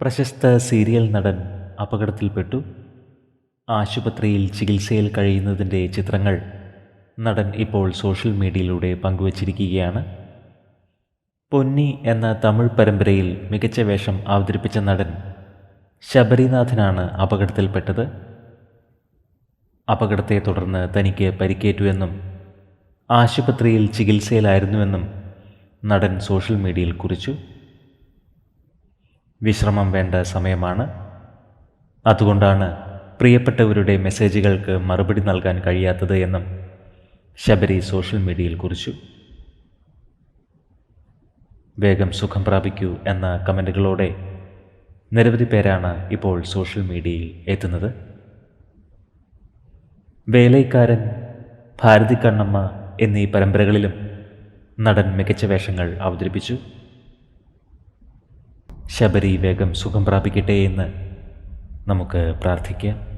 പ്രശസ്ത സീരിയൽ നടൻ അപകടത്തിൽപ്പെട്ടു. ആശുപത്രിയിൽ ചികിത്സയിൽ കഴിയുന്നതിന്റെ ചിത്രങ്ങൾ നടൻ ഇപ്പോൾ സോഷ്യൽ മീഡിയയിലൂടെ പങ്കുവച്ചിരിക്കുകയാണ്. പൊന്നി എന്ന തമിഴ് പരമ്പരയിൽ മികച്ച വേഷം അവതരിപ്പിച്ച നടൻ ശബരിനാഥനാണ് അപകടത്തിൽപ്പെട്ടത്. അപകടത്തെ തുടർന്ന് തനിക്ക് പരിക്കേറ്റുവെന്നും ആശുപത്രിയിൽ ചികിത്സയിലായിരുന്നുവെന്നും നടൻ സോഷ്യൽ മീഡിയയിൽ കുറിച്ചു. വിശ്രമം വേണ്ട സമയമാണ്. അതുകൊണ്ടാണ് പ്രിയപ്പെട്ടവരുടെ മെസ്സേജുകൾക്ക് മറുപടി നൽകാൻ കഴിയാത്തത് എന്നും ശബരി സോഷ്യൽ മീഡിയയിൽ കുറിച്ചു. വേഗം സുഖം പ്രാപിക്കൂ എന്ന കമന്റുകളോടെ നിരവധി പേരാണ് ഇപ്പോൾ സോഷ്യൽ മീഡിയയിൽ എത്തുന്നത്. വേലൈക്കാരൻ ഭാരതി കണ്ണമ്മ എന്നീ പരമ്പരകളിലും നടൻ മികച്ച വേഷങ്ങൾ അവതരിപ്പിച്ചു. ശബരി വേഗം സുഖം പ്രാപിക്കട്ടെ എന്ന് നമുക്ക് പ്രാർത്ഥിക്കാം.